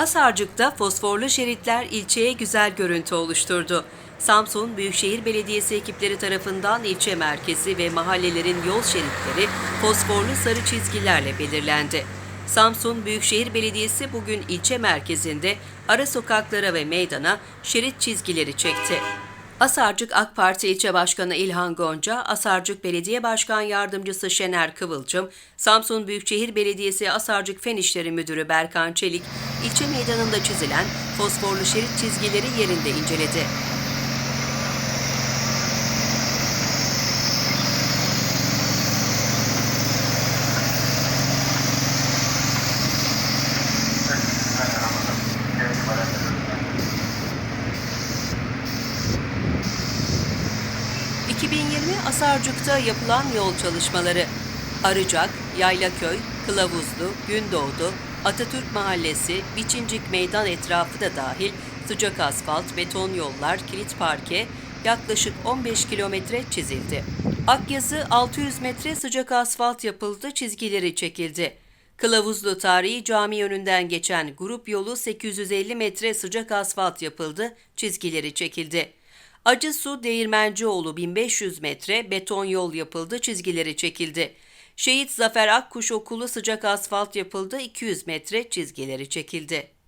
Asarcık'ta fosforlu şeritler ilçeye güzel görüntü oluşturdu. Samsun Büyükşehir Belediyesi ekipleri tarafından ilçe merkezi ve mahallelerin yol şeritleri fosforlu sarı çizgilerle belirlendi. Samsun Büyükşehir Belediyesi bugün ilçe merkezinde ara sokaklara ve meydana şerit çizgileri çekti. Asarcık AK Parti İlçe Başkanı İlhan Gonca, Asarcık Belediye Başkan Yardımcısı Şener Kıvılcım, Samsun Büyükşehir Belediyesi Asarcık Fen İşleri Müdürü Berkan Çelik, ilçe meydanında çizilen fosforlu şerit çizgileri yerinde inceledi. ...2020 Asarcık'ta yapılan yol çalışmaları... ...Arıcak, Yaylaköy, Kılavuzlu, Gündoğdu, Atatürk Mahallesi, Biçincik Meydan etrafı da dahil... ...sıcak asfalt, beton yollar, kilit parke... ...yaklaşık 15 kilometre çizildi. Akyazı 600 metre sıcak asfalt yapıldı, çizgileri çekildi. Kılavuzlu Tarihi Cami yönünden geçen grup yolu 850 metre sıcak asfalt yapıldı, çizgileri çekildi. Acısu Değirmencioğlu 1500 metre beton yol yapıldı, çizgileri çekildi. Şehit Zafer Akkuş Okulu sıcak asfalt yapıldı, 200 metre çizgileri çekildi.